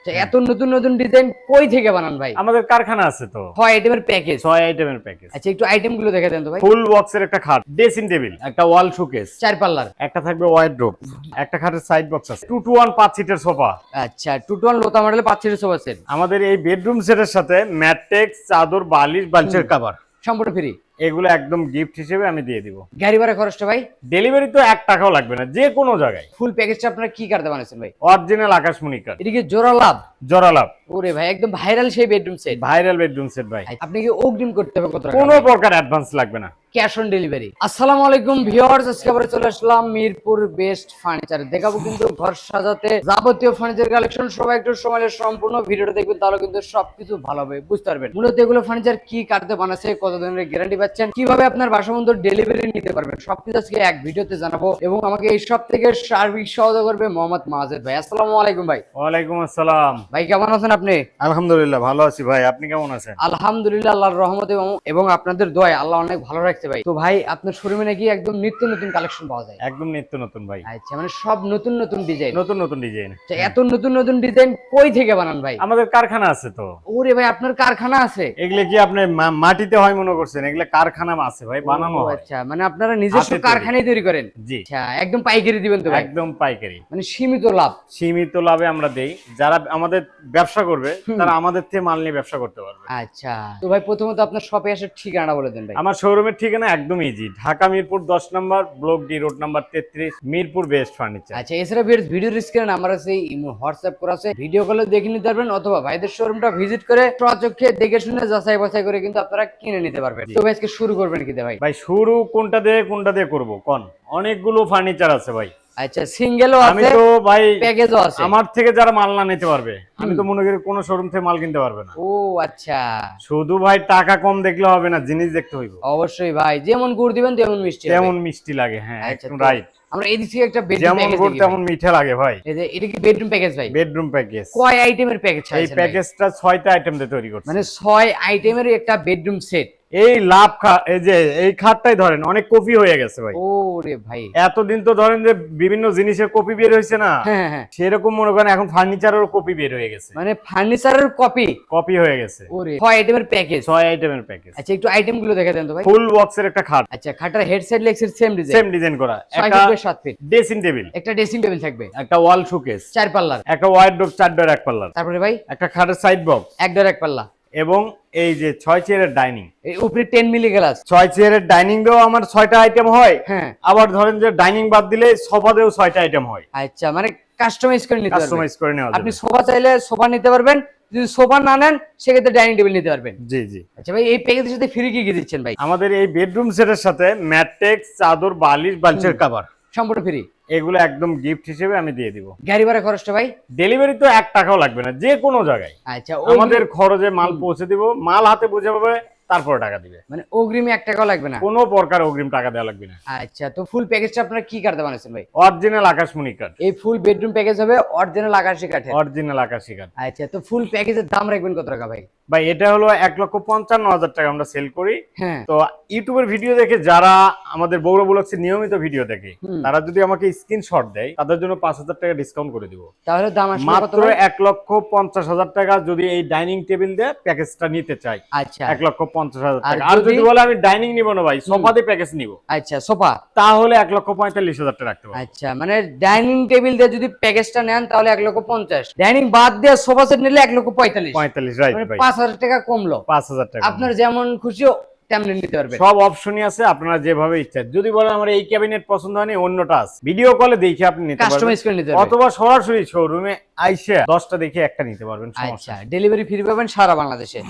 আচ্ছা, এত নতুন নতুন ডিজাইন কই থেকে বানান ভাই? আমাদের কারখানা আছে তো। ছয় আইটেমের প্যাকেজ ছয় আইটেমের প্যাকেজ আচ্ছা একটু আইটেমগুলো দেখে দেন তো ভাই। ফুল বক্সের একটা খাট ড্রেসিং টেবিল একটা ওয়াল শোকেস চার পাল্লার। একটা থাকবে ওয়াইড্রোপ একটা খাটের সাইড বক্স আছে। টু টু ওয়ান পাঁচ সিটের সোফা আচ্ছা টু টু ওয়ান লোতা মডেলে পাঁচ সিটের সোফা সেট আমাদের এই বেডরুম সেটের সাথে ম্যাট্রেক্স চাদর বালিশ বালিশের কভার সম্পূর্ণ ফ্রি এগুলো একদম গিফট হিসেবে আমি দিয়ে দিব। গাড়ি ভাড়া খরচটা ভাই? ডেলিভারি তো এক টাকাও লাগবে না যে কোনো জায়গায়। ফুল প্যাকেজটা আপনারা কি কার্ডে বানিয়েছেন ভাই? অরিজিনাল আকাশমণি কার্ড এদিকে জোড়া লাভ? জরালাভ ওরে ভাই একদম ভাইরাল সেই bedroom set viral bedroom set ভাই। আপনি কি অগ্রিম করতে হবে কত কোনো প্রকার অ্যাডভান্স লাগবে না। ক্যাশ অন ডেলিভারি আসসালামু আলাইকুম ভিউয়ার্স আজকে চলে আসলাম মিরপুর বেস্ট ফার্নিচার দেখাবো কিন্তু ঘর সাজাতে যাবতীয় ফার্নিচার কালেকশন সবাই একটু সময় সম্পূর্ণ ভিডিওটা দেখবেন তাহলে কিন্তু সবকিছু ভালোভাবে বুঝতে পারবেন। মূলত এগুলো ফার্নিচার কি কাটতে বানাচ্ছে কত দিনের গ্যারান্টি পাচ্ছেন কীভাবে আপনার বাসা বন্ধু ডেলিভারি নিতে পারবেন সবকিছু আজকে এক ভিডিওতে জানাব এবং আমাকে এই সব থেকে সার্বিক সহযোগ করবে মোহাম্মদ মাজেদ ভাই। আসসালামু আলাইকুম ভাই। ওয়ালাইকুম আসসালাম। ভাই কেমন আছেন আপনি? আলহামদুলিল্লাহ ভালো আছি ভাই। আপনি কেমন আছেন? আলহামদুলিল্লাহ আল্লাহর রহমতে এবং- আপনাদের দোয়ায় আল্লাহ অনেক ভালো রাখছে ভাই। তো ভাই আপনার শোরুমে নাকি একদম নিত্য নতুন কালেকশন পাওয়া যায়। একদম নিত্য নতুন ভাই। আচ্ছা মানে সব নতুন নতুন ডিজাইন নতুন নতুন ডিজাইন এত নতুন নতুন ডিজাইন কই থেকে বানান ভাই? আমাদের কারখানা আছে তো। ওরে ভাই আপনার কারখানা আছে? এগুলো কি আপনি মাটিতে হয় মনে করছেন? এগুলো কারখানা আছে ভাই বানানো আচ্ছা মানে আপনারা নিজস্ব। কারখানায় তৈরি করেন? জি। আচ্ছা একদম পাইকারি দিবেন তো ভাই? একদম পাইকারি। মানে সীমিত লাভ। সীমিত লাভে আমরা দেই। যারা আমাদের ব্যবসা করবে তারা আমাদের থেকে মাল নিয়ে ব্যবসা করতে পারবে। আচ্ছা। তো ভাই প্রথমত আপনার শপে আসার ঠিকানা বলে দেন ভাই। আমার শোরুমের ঠিকানা একদম ইজি ঢাকা মিরপুর দশ নম্বর ব্লক ডি রোড নাম্বার তেত্রিশ মিরপুর বেস্ট ফার্নিচার আচ্ছা এছাড়া ভিডিও স্ক্রিনে নাম্বার আছে ইমো হোয়াটসঅ্যাপ করা আছে। ভিডিও কলে দেখে নিতে পারবেন অথবা ভাইদের শোরুমটা ভিজিট করে সচক্ষে দেখে শুনে যাচাই বাছাই করে কিন্তু আপনারা কিনে নিতে পারবেন। তো ভাই আজকে শুরু করবেন কি দিয়ে ভাই? ভাই শুরু কোনটা দিয়ে কোনটা দিয়ে করব? কোন? অনেকগুলো ফার্নিচার আছে ভাই। আচ্ছা সিঙ্গেলও আমি তো ভাই প্যাকেজও আছে। আমার থেকে যারা মাল না নিতে পারবে আমি তো মনে করি কোনো শোরুম থেকে মাল কিনতে পারবে না। ও আচ্ছা। শুধু ভাই টাকা কম দেখলে হবে না জিনিস দেখতে হইব। অবশ্যই ভাই যেমন গুড় দিবেন তেমন মিষ্টি। তেমন মিষ্টি লাগে হ্যাঁ আচ্ছা, একদম রাইট আমরা এদিক থেকে একটা বেডরুম যেমন প্যাকেজ গুড় তেমন মিঠা লাগে ভাই। এই যে এটা কি বেডরুম প্যাকেজ ভাই? বেডরুম প্যাকেজ কয় আইটেমের প্যাকেজ এই প্যাকেজটা ছয়টা আইটেম দিয়ে তৈরি করছে। মানে ছয় আইটেমের একটা বেডরুম সেট এই লাভ এই যে এই খাটটাই ধরেন অনেক কপি হয়ে গেছে ভাই। ও রে ভাই। এতদিন তো ধরেন যে বিভিন্ন জিনিসের কপি বের হয়েছে না হ্যাঁ হ্যাঁ, হ্যাঁ। সেরকম মনে করেন এখন ফার্নিচারেরও কপি বের হয়ে গেছে। মানে ফার্নিচারের কপি কপি হয়ে গেছে। ওরে ছয় আইটেমের প্যাকেজ ছয় আইটেমের প্যাকেজ আচ্ছা একটু আইটেমগুলো দেখে দেন তো ভাই। ফুল বক্সের একটা খাট। আচ্ছা খাটের হেডসেট লেগসের সেম ডিজাইন সেম ডিজাইন করা। একটা ফিট বাই সাত ফিট ড্রেসিং টেবিল একটা ড্রেসিং টেবিল থাকবে। একটা ওয়াল শোকেস চার পাল্লার। একটা ওয়াইড্রোপ চার ডোর এক পাল্লার। তারপরে ভাই? একটা খাটের সাইড বক্স এক ডোর এক পাল্লা। এবং এই যে ছয় চেয়ারের ডাইনিং এই উপরে টেন মিলি গ্লাস ছয় চেয়ারের ডাইনিং দিয়েও আমার ছয়টা আইটেম হয়। হ্যাঁ। আবার ধরেন যে ডাইনিং বাদ দিলে সোফা দিয়েও ছয়টা আইটেম হয়। আচ্ছা মানে কাস্টমাইজ করে নিতে কাস্টমাইজ করে নেওয়া আপনি সোফা চাইলে সোফা নিতে পারবেন যদি সোফা না নেন সেক্ষেত্রে ডাইনিং টেবিল নিতে পারবেন। জি জি। আচ্ছা ভাই এই প্যাকেজের সাথে ফ্রি কি কি দিচ্ছেন ভাই? আমাদের এই বেডরুম সেটের সাথে ম্যাট্রেক্স চাদর বালিশ বালিশের কাভার সম্পূর্ণ ফ্রি এগুলো একদম গিফট হিসেবে আমি দিয়ে দিব। গাড়ি ভাড়া খরচটা ভাই? ডেলিভারি তো এক টাকাও লাগবে না যে কোনো জায়গায়। আচ্ছা আমাদের খরচে মাল পৌঁছে দিব মাল হাতে বুঝে পাবে তারপর টাকা দিবে। মানে অগ্রিমে এক টাকাও লাগবে না? কোনো প্রকার অগ্রিম টাকা দেওয়া লাগবে না। আচ্ছা তো ফুল প্যাকেজটা আপনারা কি কাটতে বানাচ্ছেন ভাই? অরিজিনাল আকাশমণি কাঠ। এই ফুল বেডরুম প্যাকেজ হবে অরিজিনাল আকাশি কাঠের। অরিজিনাল আকাশি কাঠ। আচ্ছা তো ফুল প্যাকেজের দাম রাখবেন কত টাকা ভাই? ভাই এটা হলো এক লক্ষ পঞ্চান্ন হাজার টাকা আমরা সেল করি। হ্যাঁ। তো ইউটিউবের ভিডিও দেখে যারা আমাদের বৌরা ব্লগসে নিয়মিত ভিডিও দেখে তারা যদি আমাকে স্ক্রিনশট দেয় তাদের জন্য পাঁচ হাজার টাকা ডিসকাউন্ট করে দিব। তাহলে দাম মাত্র এক লক্ষ পঞ্চাশ হাজার টাকা যদি এই ডাইনিং টেবিল দিয়ে প্যাকেজটা নিতে চাই। আচ্ছা। এক লক্ষ পঞ্চাশ হাজার টাকা। আর যদি বলে আমি ডাইনিং নিব না ভাই সোফা দিয়ে প্যাকেজ নিব। আচ্ছা সোফা তাহলে এক লক্ষ পঁয়তাল্লিশ হাজার টাকা রাখতে পারব। আচ্ছা মানে ডাইনিং টেবিল দিয়ে যদি প্যাকেজটা নেন তাহলে এক লক্ষ পঞ্চাশ। ডাইনিং বাদ দিয়ে সোফা সেট নিলে এক লক্ষ পঁয়তাল্লিশ। পঁয়তাল্লিশ রাইট মানে পাঁচ হাজার টাকা কমলো। পাঁচ হাজার টাকা আপনার যেমন খুশি তেমনি নিতে পারবেন। সব অপশনই আছে আপনারা যেভাবে ইচ্ছা। যদি বলেন আমার এই ক্যাবিনেট পছন্দ হয়নি অন্যটা আছে। ভিডিও কলে দেখে আপনি নিতে কাস্টমাইজ করে নিতে পারবেন। অথবা সরাসরি শোরুমে আইসে দশটা দেখে একটা নিতে পারবেন আচ্ছা ডেলিভারি ফ্রি পাবেন সারা বাংলাদেশে।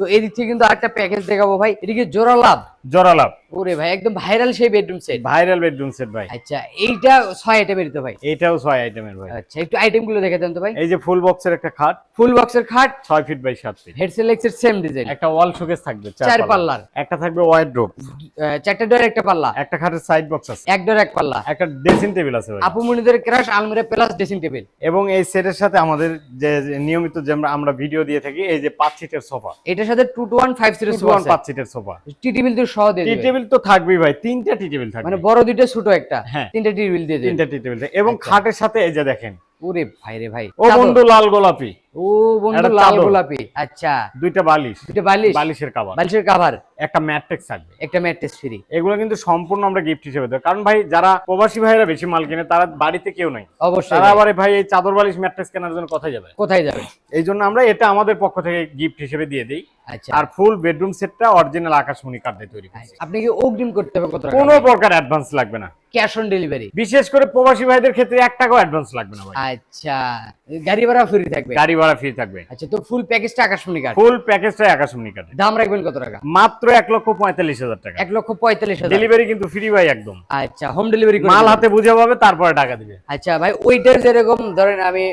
তো এদিক থেকে কিন্তু আরেকটা প্যাকেজ দেখাবো ভাই। এদিকে জোড়া লাভ? জরালাভ ওরে ভাই একদম ভাইরাল সেই bedroom set viral bedroom set ভাই। আচ্ছা এইটা ছয় আইটেমের তো ভাই? এটাও ছয় আইটেমের ভাই। আচ্ছা একটু আইটেমগুলো দেখে দেন তো ভাই। এই যে ফুল বক্সের একটা খাট। ফুল বক্সের খাট। ছয় ফিট বাই সাত ফিট হেডসেট লেগসের সেম ডিজাইন একটা ওয়াল শোকেস থাকবে চার পাল্লার। একটা থাকবে ওয়াইড্রোপ চারটা ডোর একটা পাল্লা। একটা খাটের সাইড বক্স আছে। এক ডোর এক পাল্লা। একটা ড্রেসিং টেবিল আছে ভাই। আপু মনিদের ক্রাশ আলমিরা প্লাস ড্রেসিং টেবিল এবং এই সেটের সাথে আমাদের যে নিয়মিত যে আমরা- ভিডিও দিয়ে থাকি এই যে পাঁচ সিটের সোফা এটার সাথে two two one five zero পাঁচ সিটের সোফা টি টেবিল তো সহ দিয়ে টি টেবিল তো থাকবেই ভাই তিনটা টি টেবিল থাকবে। মানে বড় দুইটা ছোট একটা। তিনটা টি টেবিল দিয়ে তিনটা টি টেবিল এবং আচ্ছা। খাটের সাথে এই যে দেখেন। ওরে ভাই রে ভাই। ও বন্ধু লাল গোলাপি। ও বন্ধু লাল গোলাপি আচ্ছা। দুইটা বালিশ। দুটো বালিশ? বালিশের কাবার বালিশের কাভার একটা থাকবে। একটা ম্যাট্রেস ফ্রি এগুলো কিন্তু সম্পূর্ণ আমরা গিফট হিসেবে দেবো। কারণ ভাই যারা প্রবাসী ভাইরা বেশি মাল কিনে তারা বাড়িতে কেউ নাই। অবশ্যই তারা ভাই। আবার ভাই এই চাদর বালিশ ম্যাট্রেস কেনার জন্য কোথায় যাবে? কোথায় যাবে? এই জন্য আমরা এটা আমাদের পক্ষ থেকে গিফট হিসেবে দিয়ে দিই। আচ্ছা। আর ফুল বেডরুম সেটটা অরিজিনাল আকাশমণি কাঠ দিয়ে তৈরি করছি। আপনি কি অগ্রিম করতে হবে কত কোনো প্রকার অ্যাডভান্স লাগবে না। ক্যাশ অন ডেলিভারি বিশেষ করে প্রবাসী ভাইদের ক্ষেত্রে এক টাকাও অ্যাডভান্স লাগবে না ভাই। আচ্ছা। গাড়ি ভাড়া ফ্রি থাকবে? গাড়ি ভাড়া ফ্রি থাকবে। আচ্ছা তো ফুল প্যাকেজটা আকাশমণি ফুল প্যাকেজটাই আকাশমণি কাঠে দাম রাখবেন কত টাকা? মাত্র এক লক্ষ পঁয়তাল্লিশ হাজার টাকা। এক লক্ষ পঁয়তাল্লিশ হাজার। ডেলিভারি কিন্তু ফ্রি ভাই একদম। আচ্ছা হোম ডেলিভারি মাল হাতে বুঝে পাবে তারপরে টাকা দিবে। আচ্ছা ভাই ওইটার যেরকম ধরেন আমি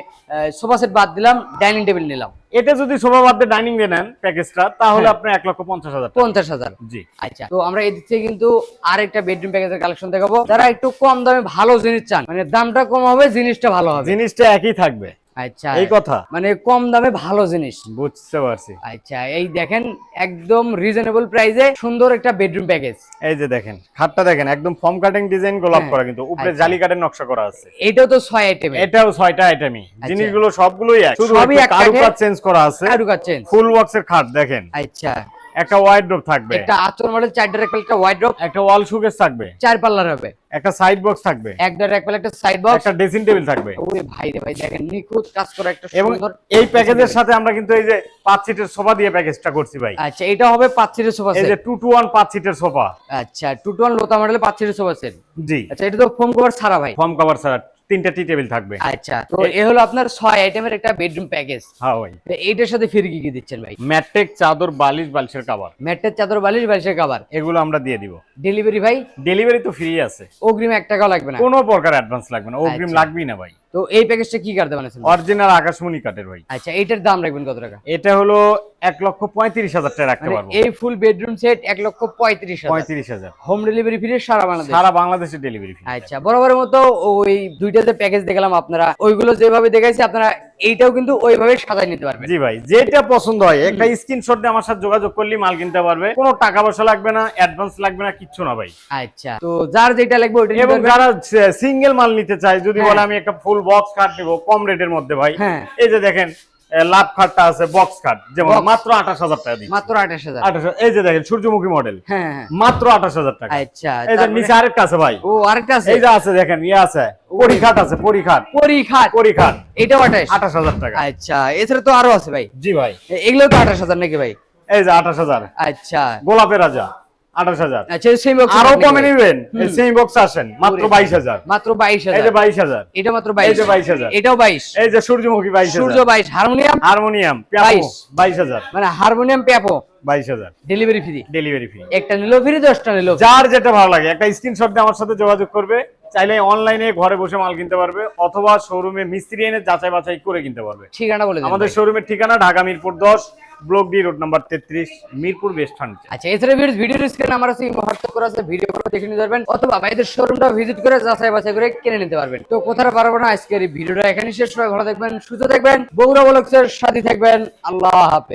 সোফা সেট বাদ দিলাম ডাইনিং টেবিল নিলাম। এটা যদি শোভা বাদে ডাইনিং দিয়ে নেন প্যাকেজটা তাহলে হ্যাঁ। আপনি এক লক্ষ পঞ্চাশ হাজার। পঞ্চাশ হাজার। জি। আচ্ছা তো আমরা এদিক থেকে কিন্তু আরেকটা বেডরুম প্যাকেজের কালেকশন দেখাবো। যারা একটু কম দামে ভালো জিনিস চান মানে দামটা কম হবে জিনিসটা ভালো হবে। জিনিসটা একই থাকবে। আচ্ছা। এই কথা? মানে কম দামে ভালো জিনিস। বুঝতে পারছি। আচ্ছা এই দেখেন একদম রিজনেবল প্রাইসে সুন্দর একটা বেডরুম প্যাকেজ এই যে দেখেন খাটটা দেখেন একদম ফর্ম কাটিং ডিজাইন গোলাপ হ্যাঁ। করা কিন্তু। উপরে আচ্ছা। জালি কাঠের নকশা করা আছে। এটাও তো ছয় আইটেমে এটাও ছয়টা আইটেমই জিনিসগুলো সবগুলোই এক। শুধু কারুকাজ চেঞ্জ করা আছে। আর ঢুকাচ্ছেন ফুল বক্সের খাট দেখেন। আচ্ছা। একটা ওয়াইড্রোপ থাকবে। একটা আচর মডেল চারটার এক পাল্লা একটা ওয়াইড্রপ একটা ওয়াল শুকেস থাকবে। চার পাল্লার হবে। একটা সাইড বক্স থাকবে। এক পাল্লা একটা সাইড বক্স একটা ড্রেসিং টেবিল থাকবে। ওরে ভাই রে ভাই দেখেন নিখুঁত কাজ করা একটা এবং সুন্দর এই প্যাকেজের সাথে আমরা কিন্তু এই যে পাঁচ সিটের সোফা দিয়ে প্যাকেজটা করছি ভাই। আচ্ছা এটা হবে পাঁচ সিটের সোফা এই যে সেট টু টু ওয়ান পাঁচ সিটের সোফা আচ্ছা টু টু ওয়ান লোতা মডেলের পাঁচ সিটের সোফা সেট জি। আচ্ছা এটা তো ফোম কভার ছাড়া ভাই। ফর্ম কভার ছাড়া। তিনটা টি টেবিল থাকবে। আচ্ছা তো এ হলো আপনার ছয় আইটেমের একটা বেডরুম প্যাকেজ। হ্যাঁ ভাই। এইটার সাথে ফ্রি কি কি দিচ্ছেন ভাই? ম্যাট্রিক চাদর বালিশ বালিশের কাবার ম্যাটের চাদর বালিশ বালিশের কাবার এগুলো আমরা দিয়ে দিব। ডেলিভারি ভাই? ডেলিভারি তো ফ্রি আছে। অগ্রিম এক টাকাও লাগবে না। কোনো প্রকার অ্যাডভান্স লাগবে না। অগ্রিম আচ্ছা। লাগবেই না ভাই। তো এই প্যাকেজটা কি কাটতে বানাচ্ছেন অরিজিনাল আকাশমণি কাটের ভাই। আচ্ছা এটার দাম রাখবেন কত টাকা? এটা হলো এক লক্ষ পঁয়ত্রিশ হাজার টাকা রাখতে মানে পারব। এই ফুল বেডরুম সেট এক লক্ষ পঁয়ত্রিশ হাজার। পঁয়ত্রিশ হাজার। হোম ডেলিভারি ফ্রি সারা বাংলাদেশ। সারা বাংলাদেশে ডেলিভারি ফ্রি আচ্ছা বরাবরের মতো ওই দুইটাতে প্যাকেজ দেখলাম আপনারা। ওইগুলো যেভাবে দেখাইছি আপনারা এইটাও কিন্তু ওইভাবে সাজাই নিতে পারবেন। জি ভাই যেটা পছন্দ হয় একটা স্ক্রিনশট দিয়ে আমার সাথে যোগাযোগ করলে মাল কিনতে পারবে। কোনো টাকা পয়সা লাগবে না অ্যাডভান্স লাগবে না কিচ্ছু না ভাই। আচ্ছা তো যার যেটা লাগবে ওইটা এবং যারা সিঙ্গেল মাল নিতে চায় যদি হ্যাঁ। বলে আমি একটা ফুল বক্স কাট নিব কম রেটের মধ্যে ভাই। হ্যাঁ। এই যে দেখেন লাভ খাটটা আছে বক্স খাট যেমন মাত্র আঠাশ হাজার টাকা দিচ্ছি। মাত্র আঠাশ হাজার। আঠাশ এই যে দেখেন সূর্যমুখী মডেল হ্যাঁ হ্যাঁ। মাত্র আঠাশ হাজার টাকা। আচ্ছা এই যে নিচে আরেকটা আছে ভাই। ও আরেকটা আছে? এই যে আছে দেখেন ইয়ে আছে পরিখাট আছে পরিখাট। পরীক্ষাট পরিখাট। এটাও আঠাশ? আঠাশ হাজার টাকা। আচ্ছা এছাড়া তো আরও আছে ভাই। জি ভাই। এগুলো তো আঠাশ হাজার নাকি ভাই? এই যে আঠাশ হাজার। আচ্ছা। গোলাপের রাজা। আঠাশ হাজার। আচ্ছা সেই বক্স আরও কমে নিবেন। সেম বক্স আসেন মাত্র বাইশ হাজার। মাত্র বাইশ হাজার। যে বাইশ হাজার। এটা মাত্র এই বাইশ যে 22,000 এটাও বাইশ। এই যে সূর্যমুখী বাইশ সূর্য বাইশ। হারমোনিয়াম? হারমোনিয়াম 22 বাইশ। হাজার। মানে হারমোনিয়াম প্যাপো? বাইশ হাজার। ডেলিভারি ফ্রি ডেলিভারি ফি একটা নিলেও ফ্রি দশটা free। যার যেটা ভালো লাগে একটা স্ক্রিনশট দিয়ে আমার সাথে যোগাযোগ করবে। চাইলে অনলাইনে ঘরে বসে মাল কিনতে পারবে অথবা শোরুমে মিস্ত্রি এনে যাচাই বাছাই করে কিনতে পারবে। ঠিকানা বলে আমাদের শোরুমের ঠিকানা ঢাকা মিরপুর দশ ব্লক ডি রোড নাম্বার তেত্রিশ, মিরপুর বেস্ট ফার্নিচার আচ্ছা এছাড়া ভিডিও স্ক্রিন আমার আছে হোয়াটসঅ্যাপ করে আছে, ভিডিও করে দেখে নিতে পারবেন, অথবা ভাইদের শোরুমটা ভিজিট করে যাচাই বাছাই করে কিনে নিতে পারবেন। তো কোথায় পারব না, আজকের এই ভিডিওটা এখানে শেষ করে ভালো থাকবেন, সুস্থ থাকবেন, বগুড়া বলক্সের সাথে থাকবেন, আল্লাহ হাফেজ।